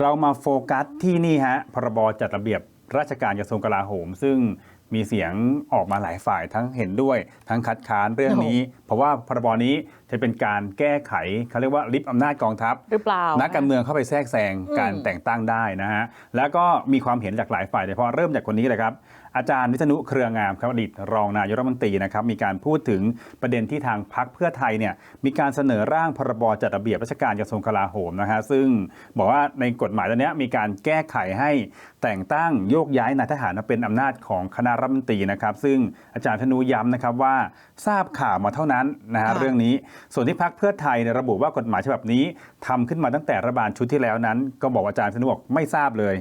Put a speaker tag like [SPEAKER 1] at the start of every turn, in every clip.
[SPEAKER 1] เรามาโฟกัสที่นี่ฮะพรบจัดระเบียบราชการกระทรวงกลาโหม ซึ่งมีเสียงออกมาหลายฝ่ายทั้งเห็นด้วย ทั้งคัดค้านเรื่องนี้ เพราะว่าพรบนี้จะเป็นการแก้ไขเขาเรียกว่าลิฟอำนาจกองทัพ
[SPEAKER 2] หรือเปล่า
[SPEAKER 1] นักการเมืองเข้าไปแทรกแซง
[SPEAKER 2] อืม
[SPEAKER 1] การแต่งตั้งได้นะฮะแล้วก็มีความเห็นจากหลายฝ่ายโดยเฉพาะเริ่มจากคนนี้เลยครับ อาจารย์วิษณุเครืองามครับอดีตรองนายกรัฐมนตรีนะครับมีการพูดถึงประเด็นที่ทางพักเพื่อไทยเนี่ยมีการเสนอร่างพรบจัดระเบียบราชการกระทรวงกลาโหมนะฮะซึ่งบอกว่าในกฎหมายตัวเนี้ยมีการแก้ไขให้แต่งตั้งโยกย้ายนายทหารมาเป็นอำนาจของคณะรัฐมนตรีนะครับซึ่งอาจารย์ธนูย้ำนะครับว่าทราบข่าวมาเท่านั้นนะฮะ
[SPEAKER 2] ค่ะ
[SPEAKER 1] เรื่องนี้ ส่วนที่พักเพื่อไทยเนี่ยระบุว่ากฎหมายฉบับนี้ทำขึ้นมาตั้งแต่รัฐบาลชุดที่แล้วนั้น ก็บอกว่าอาจารย์ธนูบอกไม่ทราบเลย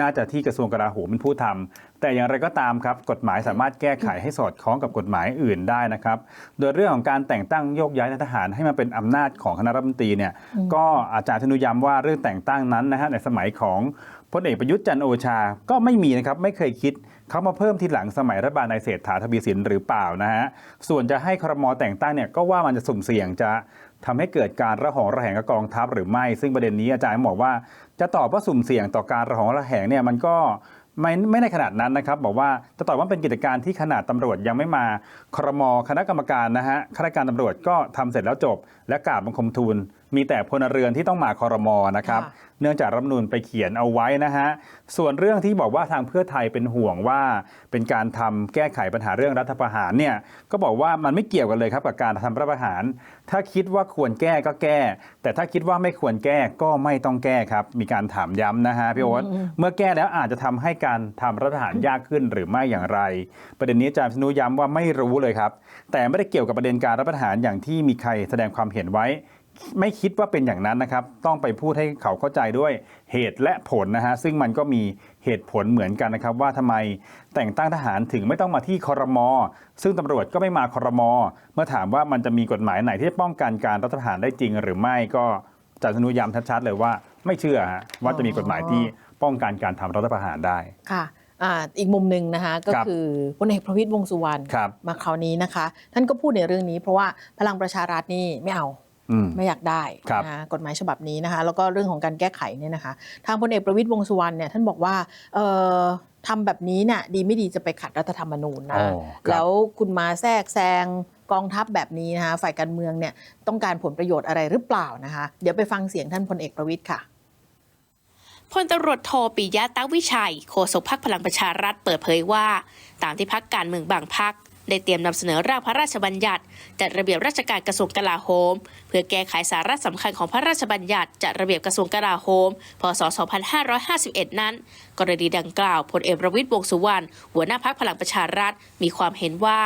[SPEAKER 1] น่าจะที่กระทรวงกลาโหมเป็นผู้ทำ แต่อย่างไรก็ตามครับกฎหมายสามารถแก้ไขให้สอดคล้องกับกฎหมายอื่นได้นะครับ โดยเรื่องของการแต่งตั้งโยกย้ายนายทหารให้มาเป็นอำนาจของคณะรัฐมนตรีเนี่ยก็อาจารย์ธนุย้ำว่าเรื่องแต่งตั้งนั้นนะฮะในสมัยของพลเอกประยุทธ์จันโอชา ก็ไม่มีนะครับไม่เคยคิดเขามาเพิ่มทีหลังสมัยรัฐบาลนายเศรษฐาทวีสินหรือเปล่านะฮะส่วนจะให้ครมแต่งตั้งเนี่ยก็ว่ามันจะสุ่มเสี่ยงจะทำให้เกิดการระหองระแหงกับกองทัพหรือไม่ ซึ่งประเด็นนี้อาจารย์บอกว่า จะตอบว่าสุ่มเสี่ยงต่อการระหองระแหงเนี่ยมันก็ ไม่ไม่ในขนาดนั้นนะครับ บอกว่าจะตอบว่าเป็นกิจการที่ขนาดตำรวจยังไม่มาครมคณะกรรมการนะฮะข้าราชการตำรวจก็ทำเสร็จแล้วจบ และกราบบังคมทูลมีแต่พลเรือนที่ต้องมาครมนะครับ
[SPEAKER 2] ค่ะ
[SPEAKER 1] เนื่องจากรัฐธรรมนูญไปเขียนเอาไว้นะฮะ ส่วนเรื่องที่บอกว่าทางเพื่อไทยเป็นห่วงว่า เป็นการทำแก้ไขปัญหาเรื่องรัฐประหารเนี่ย ก็บอกว่ามันไม่เกี่ยวกันเลยครับกับการทำรัฐประหาร ถ้าคิดว่าควรแก้ก็แก้ แต่ถ้าคิดว่าไม่ควรแก้ก็ไม่ต้องแก้ครับ มีการถามย้ำนะฮะพี่โอ๊ตเมื่อแก้แล้วอาจจะทำให้การทำรัฐประหารยากขึ้นหรือไม่อย่างไร ประเด็นนี้อาจารย์พิษณุย้ำว่าไม่รู้เลยครับ แต่ไม่ได้เกี่ยวกับประเด็นการรัฐประหารอย่างที่มีใครแสดงความเห็นไว้ ไม่คิดว่าเป็นอย่างนั้นนะครับ ต้องไปพูดให้เขาเข้าใจด้วยเหตุและผลนะฮะ ซึ่งมันก็มีเหตุผลเหมือนกันนะครับ ว่าทำไมแต่งตั้งทหารถึงไม่ต้องมาที่คอรมอ ซึ่งตำรวจก็ไม่มาคอรมอ เมื่อถามว่ามันจะมีกฎหมายไหนที่จะป้องกันการรัฐประหารได้จริง หรือไม่ก็อาจารย์ธนุย้ำชัดๆเลยว่าไม่เชื่อฮะว่าจะมีกฎหมายที่ป้องกันการทำรัฐประหารได้
[SPEAKER 2] ค่ะอ่าอีกมุมหนึ่งนะคะก็
[SPEAKER 1] ครับ
[SPEAKER 2] คือพลเอกประวิตยวงษ์สุวรรณ
[SPEAKER 1] ครับ
[SPEAKER 2] มาคราวนี้นะคะ ท่านก็พูดในเรื่องนี้เพราะว่าพลังประชารัฐนี่ไม่เอา
[SPEAKER 1] อืม
[SPEAKER 2] ไม่อยากได้
[SPEAKER 1] ครับ
[SPEAKER 2] นะกฎหมายฉบับนี้นะคะ แล้วก็เรื่องของการแก้ไขเนี่ยนะคะ ทางพลเอกประวิตยวงษ์สุวรรณเนี่ยท่านบอกว่าเอ่อทำแบบนี้เนี่ยดีไม่ดีจะไปขัดรัฐธรรมนูญ
[SPEAKER 1] อ๋
[SPEAKER 2] นะ
[SPEAKER 1] อครับ
[SPEAKER 2] แล้วคุณมาแทรกแซงกองทัพแบบนี้นะคะฝ่ายการเมืองเนี่ยต้องการผลประโยชน์อะไรหรือเปล่านะคะ เดี๋ยวไปฟังเสียงท่านพลเอกประวิตยค่ะ
[SPEAKER 3] พลตำรวจโทปิยะตาวิชัย โฆษกพักพลังประชารัฐเปิดเผยว่า ตามที่พักการเมืองบางพัก ได้เตรียมนำเสนอร่างพระราชบัญญัติ จัดระเบียบราชการกระทรวงกลาโหม เพื่อแก้ไขสาระสำคัญของพระราชบัญญัติจัดระเบียบกระทรวงกลาโหม พศ 2551 นั้น กรณีดังกล่าวพลเอกประวิตยวงสุวรรณหัวหน้าพักพลังประชารัฐ มีความเห็นว่า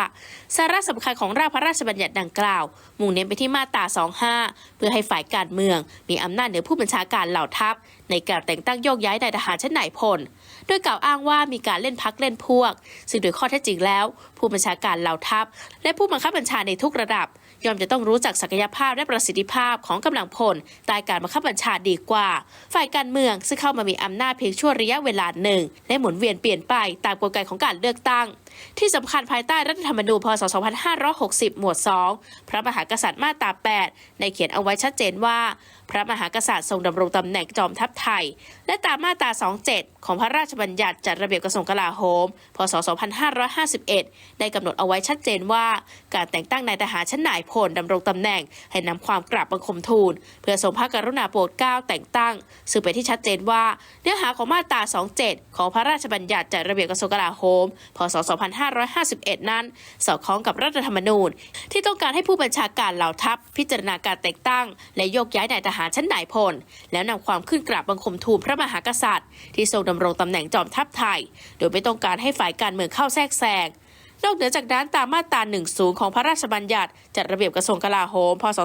[SPEAKER 3] สาระสำคัญของร่างพระราชบัญญัติดังกล่าว มุ่งเน้นไปที่มาตรา 25 เพื่อให้ฝ่ายการเมือง มีอำนาจเหนือผู้บัญชาการเหล่าทัพ ในการแต่งตั้งโยกย้ายนายทหารชั้นนายพล โดยกล่าวอ้างว่ามีการเล่นพักเล่นพวก ซึ่งโดยข้อเท็จจริงแล้ว ผู้บัญชาการเหล่าทัพ และผู้บังคับบัญชาในทุกระดับ ย่อมจะต้องรู้จักศักยภาพและประสิทธิภาพของกำลังพลใต้การบังคับบัญชาดีกว่า ฝ่ายการเมืองซึ่งเข้ามามีอำนาจเพียงชั่วระยะเวลาหนึ่ง และหมุนเวียนเปลี่ยนไปตามกลไกของการเลือกตั้งที่สำคัญภายใต้รัฐธรรมนูญพศ 2560 หมวด 2 พระมหากษัตริย์มาตรา 8 ในเขียนเอาไว้ชัดเจนว่า พระมหากษัตริย์ทรงดำรงตำแหน่งจอมทัพไทย และตามมาตรา 27 ของพระราชบัญญัติจัดระเบียบกระทรวงกลาโหม พศ 2551 ได้กำหนดเอาไว้ชัดเจนว่า การแต่งตั้งนายทหารชั้นนายพลดำรงตำแหน่งให้นำความกราบบังคมทูล เพื่อทรงพระกรุณาโปรดเกล้าแต่งตั้ง ซึ่งเป็นที่ชัดเจนว่า เนื้อหาของมาตรา 27 ของพระราชบัญญัติจัดระเบียบกระทรวงกลาโหม พศ2551 นั้น สอดคล้องกับรัฐธรรมนูญ ที่ต้องการให้ผู้บัญชาการเหล่าทัพ พิจารณาการแต่งตั้ง และโยกย้ายนายทหารชั้นนายพล แล้วนำความขึ้นกราบบังคมทูลพระมหากษัตริย์ ที่ทรงดำรงตำแหน่งจอมทัพไทย โดยไม่ต้องการให้ฝ่ายการเมืองเข้าแทรกแซง นอกเหนือจากนั้นตามมาตรา10 ของพระราชบัญญัติจัดระเบียบกระทรวงกลาโหม พศ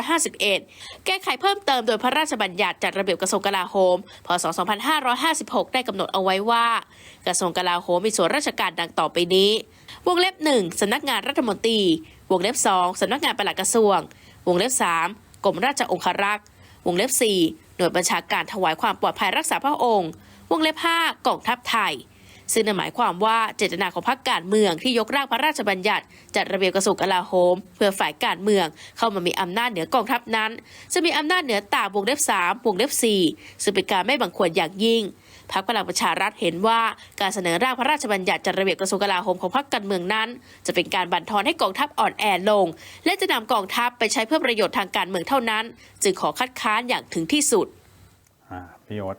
[SPEAKER 3] 2551 แก้ไขเพิ่มเติมโดยพระราชบัญญัติจัดระเบียบกระทรวงกลาโหม พศ 2556 ได้กำหนดเอาไว้ว่า กระทรวงกลาโหมมีส่วนราชการดังต่อไปนี้ วงเล็บ 1สำนักงานรัฐมนตรี วงเล็บ 2สำนักงานปลัดกระทรวง วงเล็บ 3กรมราชองครักษ์ วงเล็บ 4 หน่วยบัญชาการถวายความปลอดภัยรักษาพระองค์ วงเล็บ 5กองทัพไทย ซึ่งนั่นหมายความว่าเจตนาของพรรคการเมืองที่ยกร่างพระราชบัญญัติ จัดระเบียบกระทรวงกลาโหม เพื่อฝ่ายการเมืองเข้ามามีอำนาจเหนือกองทัพนั้น จะมีอำนาจเหนือตามวงเล็บ3วงเล็บ4ซึ่งเป็นการไม่บังควรอย่างยิ่งพรรคพลังประชารัฐเห็นว่าการเสนอร่างพระราชบัญญัติจัดระเบียบกระทรวงกลาโหมของพรรคการเมืองนั้น จะเป็นการบั่นทอนให้กองทัพอ่อนแอลง และจะนำกองทัพไปใช้เพื่อประโยชน์ทางการเมืองเท่านั้น จึงขอคัดค้านอย่างถึงที่สุด
[SPEAKER 1] อ่าพี่ยศ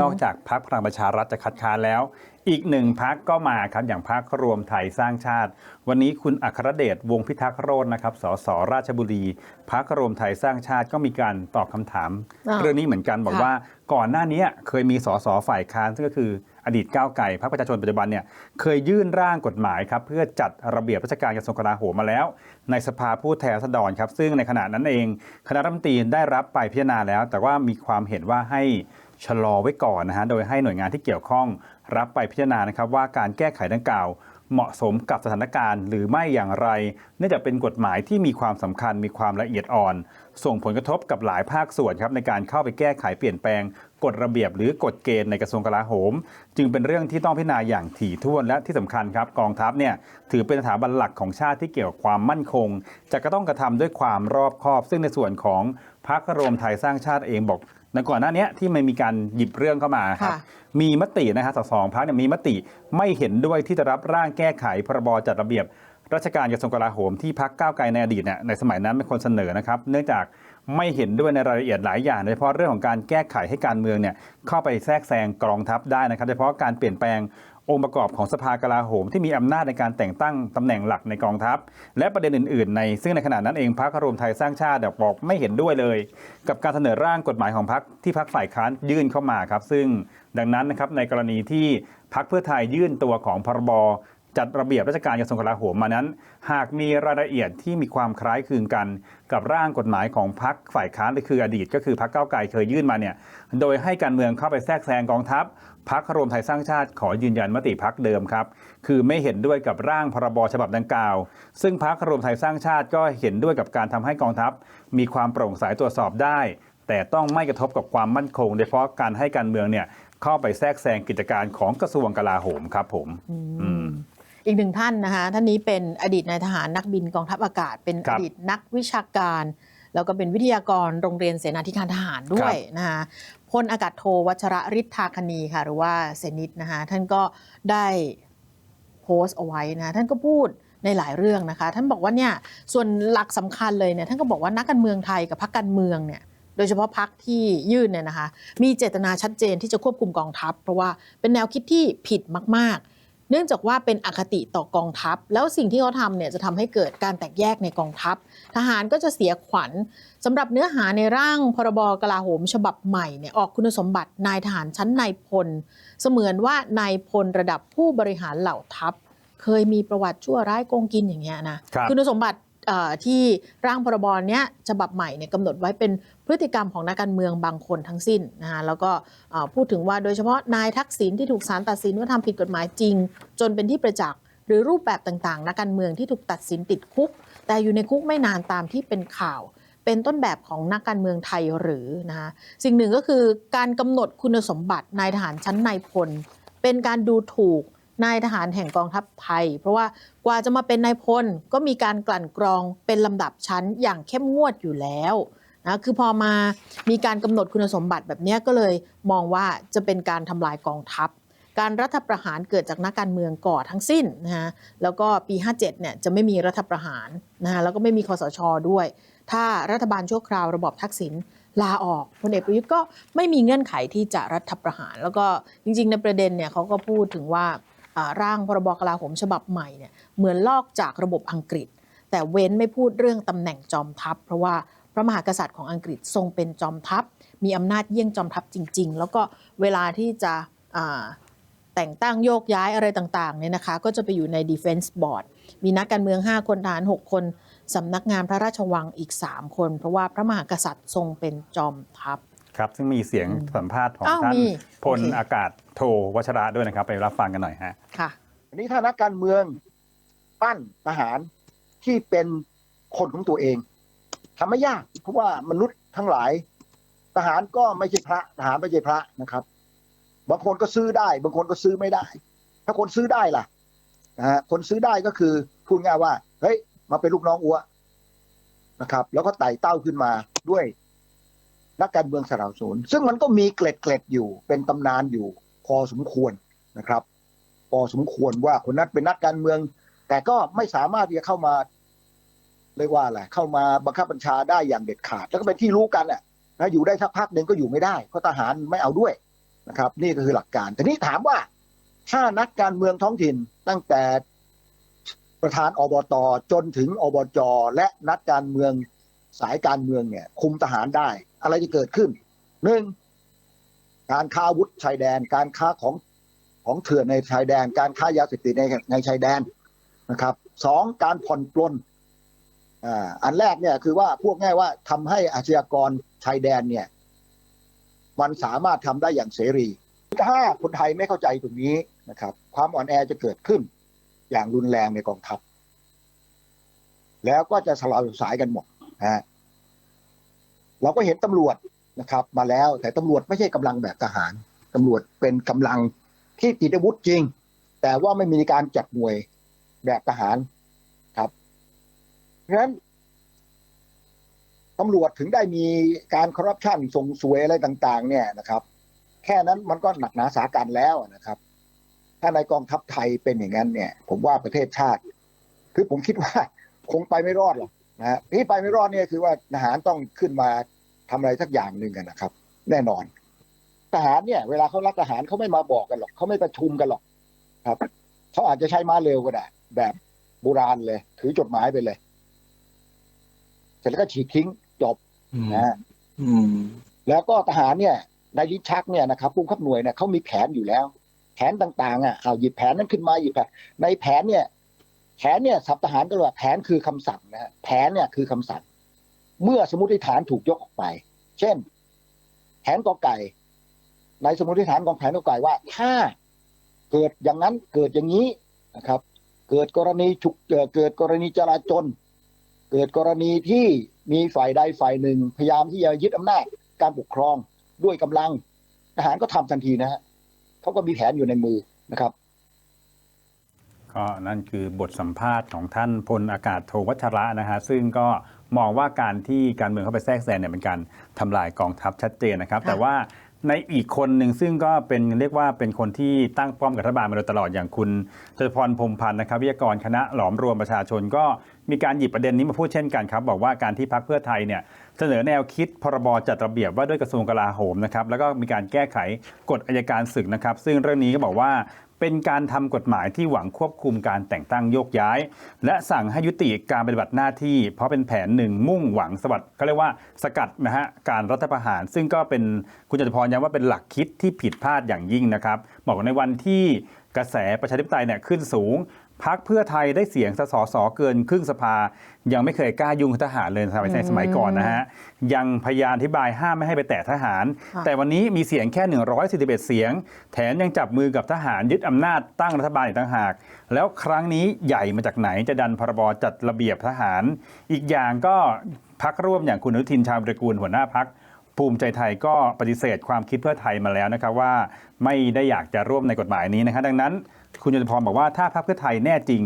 [SPEAKER 1] นอกจากพักพลังประชารัฐจะคัดค้านแล้ว อีกหนึ่งพักก็มาครับอย่างพักรวมไทยสร้างชาติ วันนี้คุณอัครเดชวงศ์พิทักษ์โรจน์นะครับสสราชบุรีพักรวมไทยสร้างชาติก็มีการตอบคำถาม
[SPEAKER 2] อ่า
[SPEAKER 1] เรื่องนี้เหมือนกันบอก
[SPEAKER 2] ค่ะ
[SPEAKER 1] ว่าก่อนหน้านี้เคยมีสสฝ่ายค้านซึ่งก็คืออดีตก้าวไก่พรรคประชาชนปัจจุบันเนี่ยเคยยื่นร่างกฎหมายครับเพื่อจัดระเบียบราชการกระทรวงกลาโหมมาแล้ว ในสภาผู้แทนราษฎรครับซึ่งในขณะนั้นเอง คณะรัฐมนตรีได้รับไปพิจารณาแล้ว แต่ว่ามีความเห็นว่าให้ ชะลอไว้ก่อนนะฮะโดยให้หน่วยงานที่เกี่ยวข้องรับไปพิจารณานะครับว่าการแก้ไขดังกล่าวเหมาะสมกับสถานการณ์หรือไม่อย่างไร เนื่องจากเป็นกฎหมายที่มีความสำคัญมีความละเอียดอ่อน ส่งผลกระทบกับหลายภาคส่วนครับในการเข้าไปแก้ไขเปลี่ยนแปลงกฎระเบียบหรือกฎเกณฑ์ในกระทรวงกลาโหม จึงเป็นเรื่องที่ต้องพิจารณาอย่างถี่ถ้วนและที่สำคัญครับกองทัพเนี่ยถือเป็นสถาบันหลักของชาติที่เกี่ยวกับความมั่นคง จะก็ต้องกระทำด้วยความรอบคอบ ซึ่งในส่วนของพรรครวมไทยสร้างชาติเองบอก ในก่อนหน้านี้ที่มันมีการหยิบเรื่องเข้ามาครับ
[SPEAKER 2] ค่ะ
[SPEAKER 1] มีมตินะฮะสสองพักเนี่ยมีมติไม่เห็นด้วยที่จะรับร่างแก้ไขพรบจัดระเบียบ ราชการกระทรวงกลาโหมที่พักก้าวไกลในอดีตเนี่ยในสมัยนั้นเป็นคนเสนอนะครับ เนื่องจากไม่เห็นด้วยในรายละเอียดหลายอย่างโดยเฉพาะเรื่องของการแก้ไขให้การเมืองเนี่ยเข้าไปแทรกแซงกองทัพได้นะครับโดยเฉพาะการเปลี่ยนแปลง องค์ประกอบของสภากลาโหมที่มีอำนาจในการแต่งตั้งตำแหน่งหลักในกองทัพ และประเด็นอื่น ๆ ในซึ่งในขณะนั้นเองพรรครวมไทยสร้างชาติบอกไม่เห็นด้วยเลย กับการเสนอร่างกฎหมายของพรรคที่พรรคฝ่ายค้านยื่นเข้ามาครับ ซึ่งดังนั้นนะครับในกรณีที่พรรคเพื่อไทยยื่นตัวของพรบ จัดระเบียบราชการกระทรวงกลาโหมมานั้น หากมีรายละเอียดที่มีความคล้ายคลึงกัน กับร่างกฎหมายของพรรคฝ่ายค้านหรือคืออดีต ก็คือพรรคก้าวไกลเคยยื่นมาเนี่ยโดยให้การเมืองเข้าไปแทรกแซงกองทัพพรรครวมไทยสร้างชาติขอยืนยันมติพรรคเดิมครับ คือไม่เห็นด้วยกับร่างพรบฉบับดังกล่าว ซึ่งพรรครวมไทยสร้างชาติก็เห็นด้วยกับการทำให้กองทัพ มีความโปร่งใสตรวจสอบได้ แต่ต้องไม่กระทบกับความมั่นคงโดยเฉพาะการให้การเมืองเนี่ยเข้าไปแทรกแซงกิจการของกระทรวงกลาโหมครับผม อืม
[SPEAKER 2] อีกหนึ่งท่านนะคะท่านนี้เป็นอดีตนายทหารนักบินกองทัพอากาศ เป็น
[SPEAKER 1] ค
[SPEAKER 2] อ
[SPEAKER 1] รับ
[SPEAKER 2] ดีตนักวิชาการ แล้วก็เป็นวิทยากรโรงเรียนเสนาธิการทหารด้วยนะคะพลอากาศโทวัชระฤทธาคณีค่ะ หรือว่าเสนิทนะคะท่านก็ได้โพสต์เอาไว้นะท่านก็พูดในหลายเรื่องนะคะ ท่านบอกว่าเนี่ยส่วนหลักสำคัญเลยเนี่ยท่านก็บอกว่านักการเมืองไทยกับพรรคการเมืองเนี่ยโดยเฉพาะพรรคที่ยื่นเนี่ยนะคะ มีเจตนาชัดเจนที่จะควบคุมกองทัพ เพราะว่าเป็นแนวคิดที่ผิดมาก ๆ เนื่องจากว่าเป็นอคติต่อกองทัพ แล้วสิ่งที่เขาทำเนี่ยจะทำให้เกิดการแตกแยกในกองทัพ ทหารก็จะเสียขวัญสำหรับเนื้อหาในร่างพรบกลาโหมฉบับใหม่เนี่ยออกคุณสมบัตินายทหารชั้นนายพล เสมือนว่านายพลระดับผู้บริหารเหล่าทัพ เคยมีประวัติชั่วร้ายโกงกินอย่างเงี้ยนะครับณสมบัติเอ่อ ที่ร่างพรบเนี้ยฉบับใหม่เนี่ยกำหนดไว้เป็นพฤติกรรมของนักการเมืองบางคนทั้งสิ้นนะคะแล้วก็พูดถึงว่าโดยเฉพาะนายทักษิณที่ถูกศาลตัดสินว่าทำผิดกฎหมายจริง จนเป็นที่ประจักษ์หรือรูปแบบต่างๆนักการเมืองที่ถูกตัดสินติดคุก แต่อยู่ในคุกไม่นานตามที่เป็นข่าว เป็นต้นแบบของนักการเมืองไทยหรือนะคะสิ่งหนึ่งก็คือการกำหนดคุณสมบัตินายทหารชั้นนายพลเป็นการดูถูก นายทหารแห่งกองทัพไทย เพราะว่ากว่าจะมาเป็นนายพลก็มีการกลั่นกรองเป็นลำดับชั้นอย่างเข้มงวดอยู่แล้วนะคือพอมามีการกำหนดคุณสมบัติแบบนี้ก็เลยมองว่าจะเป็นการทำลายกองทัพ การรัฐประหารเกิดจากนักการเมืองก่อทั้งสิ้นนะฮะแล้วก็ปี 57เนี่ยจะไม่มีรัฐประหารนะฮะแล้วก็ไม่มีคอสชด้วย ถ้ารัฐบาลชั่วคราวระบอบทักษิณลาออกพลเอกประยุทธ์ก็ไม่มีเงื่อนไขที่จะรัฐประหาร แล้วก็จริงๆ ในประเด็นเนี่ยเขาก็พูดถึงว่า ร่างพรบกลาโหมฉบับใหม่เนี่ยเหมือนลอกจากระบบอังกฤษ แต่เว้นไม่พูดเรื่องตำแหน่งจอมทัพ เพราะว่าพระมหากษัตริย์ของอังกฤษทรงเป็นจอมทัพ มีอำนาจเยี่ยงจอมทัพจริง ๆ แล้วก็เวลาที่จะแต่งตั้งโยกย้ายอะไรต่างๆเนี่ยนะคะ ก็จะไปอยู่ใน Defense Board มีนักการเมือง 5 คนทหาร 6 คนสำนักงานพระราชวังอีก 3 คน เพราะว่าพระมหากษัตริย์ทรงเป็นจอมทัพ
[SPEAKER 1] ครับซึ่งมีเสียงสัมภาษณ์ของ
[SPEAKER 2] อ้าว
[SPEAKER 1] ท่าน
[SPEAKER 2] มี
[SPEAKER 1] พล
[SPEAKER 2] โอเค
[SPEAKER 1] อากาศโทวัชระด้วยนะครับ ไปรับฟังกันหน่อยฮะ
[SPEAKER 2] ค่ะ
[SPEAKER 4] อันนี้ถ้านักการเมืองปั้นทหารที่เป็นคนของตัวเองทำไม่ยาก เพราะว่ามนุษย์ทั้งหลาย ทหารก็ไม่ใช่พระทหารไม่ใช่พระนะครับ บางคนก็ซื้อได้ บางคนก็ซื้อไม่ได้ ถ้าคนซื้อได้ล่ะนะฮะคนซื้อได้ก็คือพูดง่ายว่า เฮ้ย มาเป็นลูกน้องอัวนะครับ แล้วก็ไต่เต้าขึ้นมาด้วย นักการเมืองสนับสนุนซึ่งมันก็มีเกล็ดเกล็ดอยู่เป็นตำนานอยู่พอสมควรนะครับ พอสมควรว่าคนนั้นเป็นนักการเมือง แต่ก็ไม่สามารถที่จะเข้ามาเรียกว่าอะไรเข้ามาบังคับบัญชาได้อย่างเด็ดขาด แล้วก็เป็นที่รู้กันแหละนะอยู่ได้สักพักหนึ่งก็อยู่ไม่ได้เพราะทหารไม่เอาด้วยนะครับ นี่ก็คือหลักการแต่นี่ถามว่าถ้านักการเมืองท้องถิ่นตั้งแต่ประธานอบตจนถึงอบจและนักการเมืองสายการเมืองเนี่ยคุมทหารได้ อะไรจะเกิดขึ้นหนึ่งการค้าวุธชายแดน การค้าของของเถื่อนในชายแดน การค้ายาเสพติดในในชายแดนนะครับสองการผ่อนปลนอันแรกเนี่ยคือว่าพวกง่ายว่าทำให้อาชญากรชายแดนเนี่ย มันสามารถทำได้อย่างเสรี ถ้าคนไทยไม่เข้าใจตรงนี้นะครับ ความอ่อนแอจะเกิดขึ้น อย่างรุนแรงในกองทัพ แล้วก็จะสลายสายกันหมดนะฮะ เราก็เห็นตำรวจนะครับ มาแล้วแต่ตำรวจไม่ใช่กำลังแบบทหารตำรวจเป็นกำลังที่ติดอาวุธจริง แต่ว่าไม่มีการจัดหน่วยแบบทหารครับเพราะฉะนั้นตำรวจถึงได้มีการคอร์รัปชันส่งสวยอะไรต่าง ๆ เนี่ยนะครับ แค่นั้นมันก็หนักหนาสากันแล้วนะครับ ถ้าในกองทัพไทยเป็นอย่างนั้นเนี่ย ผมว่าประเทศชาติ คือผมคิดว่าคงไปไม่รอดหรอก นะฮะที่ไปไม่รอดเนี่ยคือว่าทหารต้องขึ้นมาทำอะไรสักอย่างหนึ่งกันนะครับ แน่นอน ทหารเนี่ย เวลาเขารักทหารเขาไม่มาบอกกันหรอกเขาไม่ประชุมกันหรอก ครับเขาอาจจะใช้ม้าเร็วก็ได้ แบบโบราณเลย ถือจดหมายไปเลย เสร็จแล้วก็ฉีกทิ้งจบนะฮะ
[SPEAKER 5] อืม
[SPEAKER 4] แล้วก็ทหารเนี่ยในลิ้นชักเนี่ยนะครับผู้บังคับหน่วยเนี่ยเขามีแผนอยู่แล้ว แผนต่างๆอะเอาหยิบแผนนั้นขึ้นมาหยิบแผนในแผนเนี่ย แผนเนี่ยสับทหารก็เรียกว่าแผนคือคำสั่งนะฮะแผนเนี่ยคือคำสั่ง เมื่อสมมติฐานถูกยกออกไป เช่น แผนกอไก่ ในสมมติฐานของแผนกอไก่ว่า ถ้าเกิดอย่างนั้นเกิดอย่างนี้นะครับ เกิดกรณีฉุกเกิดกรณีจราจน เกิดกรณีที่มีฝ่ายใดฝ่ายหนึ่ง พยายามที่จะยึดอำนาจการปกครองด้วยกำลังทหารก็ทำทันทีนะฮะเขาก็มีแผนอยู่ในมือนะครับ
[SPEAKER 1] ก็นั่นคือบทสัมภาษณ์ของท่านพลอากาศโทวัชระนะฮะซึ่งก็มองว่าการที่การเมืองเข้าไปแทรกแซงเนี่ยเป็นการทำลายกองทัพชัดเจนนะครับ
[SPEAKER 2] ค่ะ
[SPEAKER 1] แต่ว่าในอีกคนหนึ่งซึ่งก็เป็นเรียกว่าเป็นคนที่ตั้งป้อมกับรัฐบาลมาโดยตลอดอย่างคุณเจริญพรพรหมพันธ์นะครับวิทยากรคณะหลอมรวมประชาชนก็มีการหยิบประเด็นนี้มาพูดเช่นกันครับ บอกว่าการที่พักเพื่อไทยเนี่ยเสนอแนวคิดพรบจัดระเบียบว่าด้วยกระทรวงกลาโหมนะครับแล้วก็มีการแก้ไขกฎอัยการศึกนะครับ ซึ่งเรื่องนี้ก็บอกว่า เป็นการทำกฎหมายที่หวังควบคุมการแต่งตั้งโยกย้าย และสั่งให้ยุติการปฏิบัติหน้าที่ เพราะเป็นแผนหนึ่งมุ่งหวังสวัสดิ์เขาเรียกว่าสกัดนะฮะการรัฐประหาร ซึ่งก็เป็นคุณจตุพรย้ำว่าเป็นหลักคิดที่ผิดพลาดอย่างยิ่งนะครับบอกว่าในวันที่กระแสประชาธิปไตยเนี่ยขึ้นสูง พักเพื่อไทยได้เสียงสสสเกินครึ่งสภา ยังไม่เคยกล้ายุ่งกับทหารเลยสมัยในสมัยก่อนนะฮะ ยังพยายามอธิบายห้ามไม่ให้ไปแตะทหาร
[SPEAKER 2] ค่ะ
[SPEAKER 1] แต่วันนี้มีเสียงแค่ 141 เสียง แถมยังจับมือกับทหารยึดอำนาจตั้งรัฐบาลอีกต่างหาก แล้วครั้งนี้ใหญ่มาจากไหนจะดันพรบจัดระเบียบทหาร อีกอย่างก็พักร่วมอย่างคุณอนุทินชาญวิรกูลหัวหน้าพักภูมิใจไทยก็ปฏิเสธความคิดเพื่อไทยมาแล้วนะครับว่า ไม่ได้อยากจะร่วมในกฎหมายนี้นะครับดังนั้น คุณจตุพรบอกว่าถ้าพรรคเพื่อไทยแน่จริง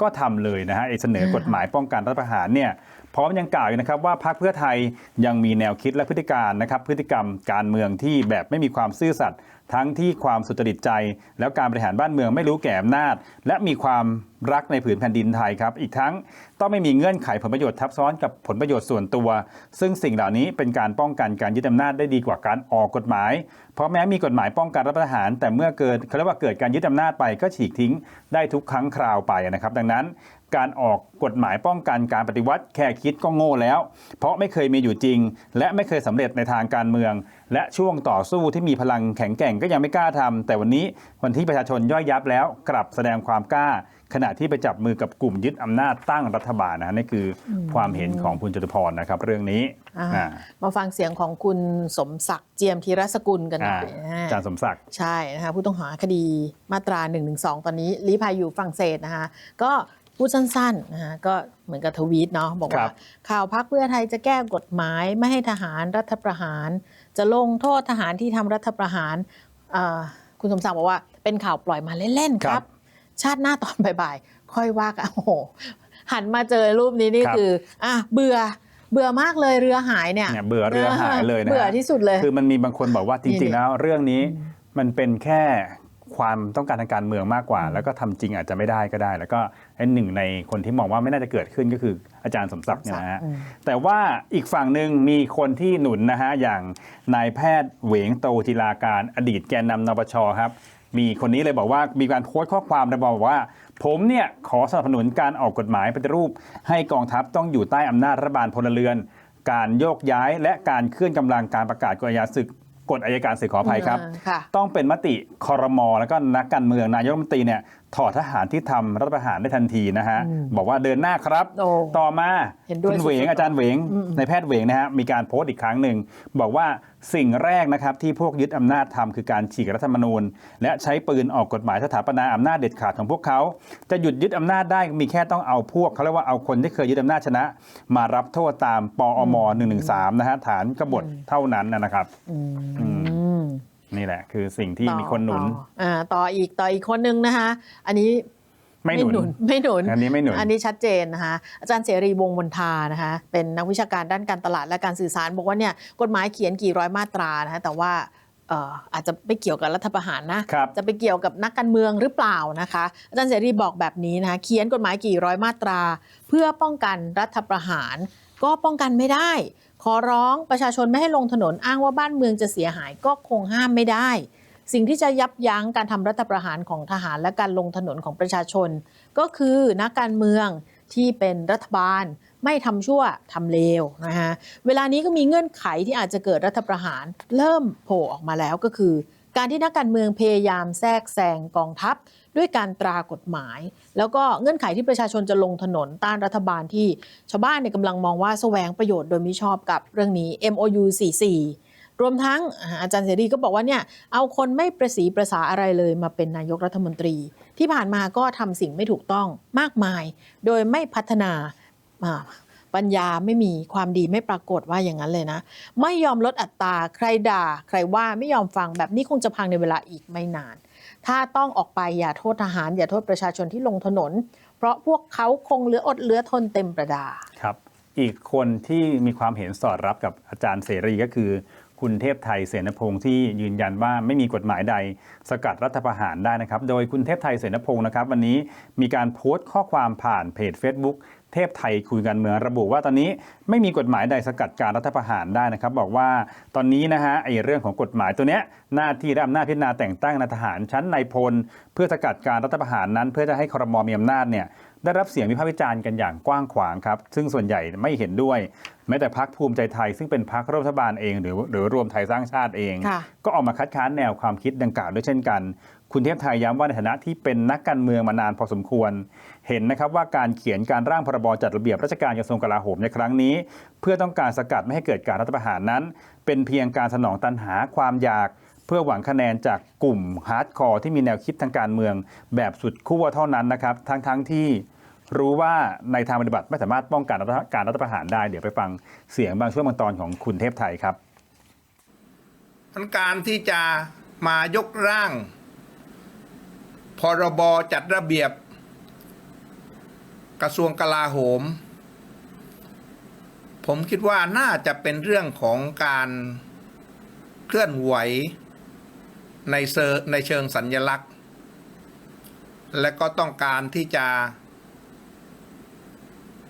[SPEAKER 1] ก็ทำเลยนะฮะเสนอกฎหมายป้องกันรัฐประหารเนี่ยพร้อมยังกล่าวอีกนะครับว่าพรรคเพื่อไทยยังมีแนวคิดและพฤติการนะครับพฤติกรรมการเมืองที่แบบไม่มีความซื่อสัตย์ ทั้งที่ความสุจริตใจ แล้วการบริหารบ้านเมืองไม่รู้แก่อำนาจ และมีความรักในผืนแผ่นดินไทยครับ อีกทั้งต้องไม่มีเงื่อนไขผลประโยชน์ทับซ้อนกับผลประโยชน์ส่วนตัว ซึ่งสิ่งเหล่านี้เป็นการป้องกันการยึดอำนาจได้ดีกว่าการออกกฎหมาย เพราะแม้มีกฎหมายป้องกันรัฐประหาร แต่เมื่อเกิดเขาเรียกว่าเกิดการยึดอำนาจไปก็ฉีกทิ้งได้ทุกครั้งคราวไปนะครับ ดังนั้น การออกกฎหมายป้องกันการปฏิวัติแค่คิดก็โง่แล้ว เพราะไม่เคยมีอยู่จริง และไม่เคยสำเร็จในทางการเมือง และช่วงต่อสู้ที่มีพลังแข็งแกร่งก็ยังไม่กล้าทำแต่วันนี้วันที่ประชาชนย่อยยับแล้ว กลับแสดงความกล้า ขณะที่ไปจับมือกับกลุ่มยึดอำนาจตั้งรัฐบาลนะฮะนี่คืออความเห็นของคุณจตุพรนะครับ เรื่องนี้
[SPEAKER 2] อ่า
[SPEAKER 1] อ่า
[SPEAKER 2] มาฟังเสียงของคุณสมศักดิ์เจียมธีรสกุลกันหน่
[SPEAKER 1] อ่า
[SPEAKER 2] อยอ่า
[SPEAKER 1] อาจารย์สมศักดิ์
[SPEAKER 2] ใช่นะคะผู้ต้องหาคดีมาตรา1นึตอนนี้ลี้ภัยอยู่ฝรั่งเศสนะคะก็ พูดสั้นๆนะคะก็เหมือนกับทวีตเนาะบอก
[SPEAKER 1] ครั
[SPEAKER 2] ว่า
[SPEAKER 1] บ
[SPEAKER 2] ข่าวพักเพื่อไทยจะแก้กฎหมายไม่ให้ทหารรัฐประหาร จะลงโทษทหารที่ทำรัฐประหารเอ่อคุณสมศักดิ์บอกว่าเป็นข่าวปล่อยมาเล่นๆค
[SPEAKER 1] ครั
[SPEAKER 2] รับ
[SPEAKER 1] บ
[SPEAKER 2] ชาติหน้าตอนบ่ายๆค่อยว่ากันโอ้โหหันมาเจอรูปนี้นี่
[SPEAKER 1] ครับ
[SPEAKER 2] คืออะเบื่อเบื่อมากเลยเรือหายเนี่ย
[SPEAKER 1] เนี่ยเบื่อเรือหายเลยนะฮะ
[SPEAKER 2] เบื่อที่สุดเลย
[SPEAKER 1] คือมันมีบางคนบอกว่าจ
[SPEAKER 2] นี่
[SPEAKER 1] ริง
[SPEAKER 2] ๆ
[SPEAKER 1] ๆแล้วเรื่องนี้
[SPEAKER 2] อืม
[SPEAKER 1] มันเป็นแค่ ความต้องการทางการเมืองมากกว่า แล้วก็ทำจริงอาจจะไม่ได้ก็ได้ แล้วก็ไอ้หนึ่งในคนที่มองว่าไม่น่าจะเกิดขึ้นก็คืออาจารย์สมศักดิ์เนี่ยนะฮะ
[SPEAKER 2] อืม
[SPEAKER 1] แต่ว่าอีกฝั่งหนึ่งมีคนที่หนุนนะฮะอย่างนายแพทย์เหวงโตจิลาการอดีตแกนนำนปชครับมีคนนี้เลยบอกว่ามีการโพสต์ข้อความระบอกว่า ผมเนี่ยขอสนับสนุนการออกกฎหมายปฏิรูป ให้กองทัพต้องอยู่ใต้อำนาจรัฐบาลพลเรือน การโยกย้ายและการเคลื่อนกำลังการประกาศกฎอัยการศึก กฎอัยการศึกขออภัยครับ
[SPEAKER 2] อ่าค่ะ
[SPEAKER 1] ต้องเป็นมติคอรมอแล้วก็นักการเมืองนายกรัฐมนตรีเนี่ย ถอดทหารที่ทำรัฐประหารได้ทันทีนะฮะ
[SPEAKER 2] อืม
[SPEAKER 1] บอกว่าเดินหน้าครับ
[SPEAKER 2] โอ้
[SPEAKER 1] ต่อมา
[SPEAKER 2] เห็นด้วย
[SPEAKER 1] คุณเหวง
[SPEAKER 2] สุดๆ
[SPEAKER 1] อาจารย์เหวง
[SPEAKER 2] อืม
[SPEAKER 1] ในแพทย์เหวงนะฮะมีการโพสต์อีกครั้งหนึ่ง บอกว่าสิ่งแรกนะครับที่พวกยึดอำนาจทำคือการฉีกรัฐธรรมนูญ และใช้ปืนออกกฎหมายสถาปนาอำนาจเด็ดขาดของพวกเขา จะหยุดยึดอำนาจได้มีแค่ต้องเอาพวกเขาเรียกว่าเอาคนที่เคยยึดอำนาจชนะ มารับโทษตามปอม113นะฮะฐานกบฏเท่านั้นนะครับ
[SPEAKER 2] อื
[SPEAKER 1] อื
[SPEAKER 2] ม
[SPEAKER 1] นี่แหละ คือสิ่งที่
[SPEAKER 2] ต่อ
[SPEAKER 1] มีคนหนุน
[SPEAKER 2] ต่ออ่า ต่ออีกต่ออีกคนนึงนะคะ อันนี้
[SPEAKER 1] ไม่หนุน
[SPEAKER 2] ไม่หนุน
[SPEAKER 1] อันนี้ไม่หนุน
[SPEAKER 2] อันนี้ชัดเจนนะคะ อาจารย์เสรีวงศ์มนทานะคะ เป็นนักวิชาการด้านการตลาดและการสื่อสาร บอกว่าเนี่ยกฎหมายเขียนกี่ร้อยมาตรานะคะแต่ว่าเอ่ออาจจะไม่เกี่ยวกับรัฐประหารนะ
[SPEAKER 1] ครับ
[SPEAKER 2] จะไปเกี่ยวกับนักการเมืองหรือเปล่านะคะ อาจารย์เสรีบอกแบบนี้นะคะเขียนกฎหมายกี่ร้อยมาตรา เพื่อป้องกันรัฐประหาร ก็ป้องกันไม่ได้ ขอร้องประชาชนไม่ให้ลงถนนอ้างว่าบ้านเมืองจะเสียหายก็คงห้ามไม่ได้ สิ่งที่จะยับยั้งการทำรัฐประหารของทหารและการลงถนนของประชาชน ก็คือนักการเมืองที่เป็นรัฐบาลไม่ทำชั่วทำเลวนะฮะเวลานี้ก็มีเงื่อนไขที่อาจจะเกิดรัฐประหาร เริ่มโผล่ออกมาแล้วก็คือ การที่นักการเมืองพยายามแทรกแซงกองทัพ ด้วยการตรากฎหมาย แล้วก็เงื่อนไขที่ประชาชนจะลงถนนต้านรัฐบาลที่ชาวบ้านเนี่ยกำลังมองว่าแสวงประโยชน์โดยมิชอบกับเรื่องนี้ MOU 44รวมทั้งอาจารย์เสรีก็บอกว่าเนี่ยเอาคนไม่ประสีประสาอะไรเลยมาเป็นนายกรัฐมนตรี ที่ผ่านมาก็ทำสิ่งไม่ถูกต้องมากมาย โดยไม่พัฒนาปัญญาไม่มีความดีไม่ปรากฏว่าอย่างนั้นเลยนะ ไม่ยอมลดอัตราใครด่า ใครว่าไม่ยอมฟังแบบนี้คงจะพังในเวลาอีกไม่นาน ถ้าต้องออกไปอย่าโทษทหาร อย่าโทษประชาชนที่ลงถนน เพราะพวกเขาคงเหลืออดเหลือทนเต็มประดา
[SPEAKER 1] ครับ อีกคนที่มีความเห็นสอดรับกับอาจารย์เสรีก็คือ คุณเทพไทยเสนพงศ์ที่ยืนยันว่าไม่มีกฎหมายใดสกัดรัฐประหารได้นะครับ โดยคุณเทพไทยเสนพงศ์นะครับวันนี้มีการโพสต์ข้อความผ่านเพจ Facebook เทพไทยคุยกันเมืองระบุว่าตอนนี้ไม่มีกฎหมายใดสกัดการรัฐประหารได้นะครับ บอกว่าตอนนี้นะฮะไอ้เรื่องของกฎหมายตัวเนี้ยหน้าที่และอำนาจพิจารณาแต่งตั้งนายทหารชั้นนายพล เพื่อสกัดการรัฐประหารนั้น เพื่อจะให้ครมมีอำนาจเนี่ยได้รับเสียงวิพากษ์วิจารณ์กันอย่างกว้างขวางครับ ซึ่งส่วนใหญ่ไม่เห็นด้วย แม้แต่พักภูมิใจไทย ซึ่งเป็นพักรัฐบาลเองหรือหรือรวมไทยสร้างชาติเอง
[SPEAKER 2] ค่ะ
[SPEAKER 1] ก็ออกมาคัดค้านแนวความคิดดังกล่าวด้วยเช่นกัน คุณเทพไทยย้ำว่าในฐานะที่เป็นนักการเมืองมานานพอสมควร เห็นนะครับว่าการเขียนการร่างพรบจัดระเบียบราชการกระทรวงกลาโหมในครั้งนี้ เพื่อต้องการสกัดไม่ให้เกิดการรัฐประหารนั้น เป็นเพียงการสนองตันหาความอยากเพื่อหวังคะแนนจากกลุ่มฮาร์ดคอร์ที่มีแนวคิดทางการเมือง แบบสุดขั้วเท่านั้นนะครับ ทั้งทั้งที่ รู้ว่าในทางปฏิบัติไม่สามารถป้องกันการรัฐประหารได้ เดี๋ยวไปฟังเสียงบางช่วงบางตอนของคุณเทพไทยครับ
[SPEAKER 5] มันการที่จะมายกร่าง พรบจัดระเบียบ กระทรวงกลาโหม ผมคิดว่าน่าจะเป็นเรื่องของการเคลื่อนไหวในเซในเชิงสัญญลักษณ์ และก็ต้องการที่จะ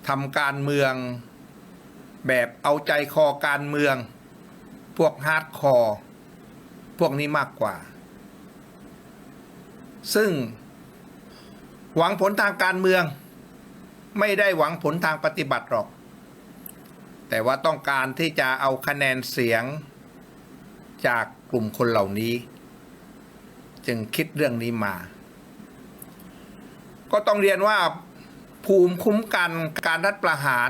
[SPEAKER 5] ทำการเมือง แบบเอาใจคอการเมือง พวกฮาร์ดคอร์พวกนี้มากกว่า ซึ่ง หวังผลทางการเมือง ไม่ได้หวังผลทางปฏิบัติหรอก แต่ว่าต้องการที่จะเอาคะแนนเสียง จากกลุ่มคนเหล่านี้ จึงคิดเรื่องนี้มา ก็ต้องเรียนว่า ภูมิคุ้มกันการรัฐประหาร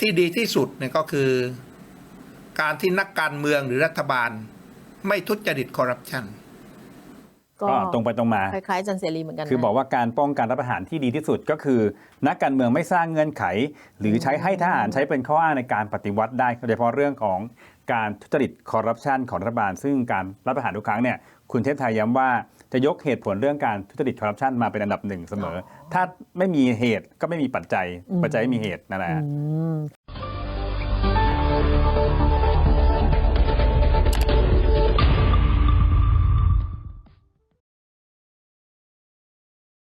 [SPEAKER 5] ที่ดีที่สุดเนี่ยก็คือ การที่นักการเมืองหรือรัฐบาล ไม่ทุจริตคอร์รัปชัน
[SPEAKER 2] ก็
[SPEAKER 1] ก็ตรงไปตรงมา
[SPEAKER 2] คล้ายๆอาจารย์เสรีเหมือนกันนะ
[SPEAKER 1] คือบอกว่าการป้องกันรัฐประหารที่ดีที่สุดก็คือ นักการเมืองไม่สร้างเงื่อนไข หรือใช้ให้ทหารใช้เป็นข้ออ้างในการปฏิวัติได้โดยเฉพาะเรื่องของ การทุจริตคอร์รัปชันของรัฐบาล ซึ่งการรับประหารทุกครั้งเนี่ยคุณเทพไทยย้ำว่าจะยกเหตุผลเรื่องการทุจริตคอร์รัปชันมาเป็นอันดับหนึ่งเสมอ ถ้าไม่มีเหตุก็ไม่มีปัจจัย ปัจจัยไม่มีเหตุนั่นแหละ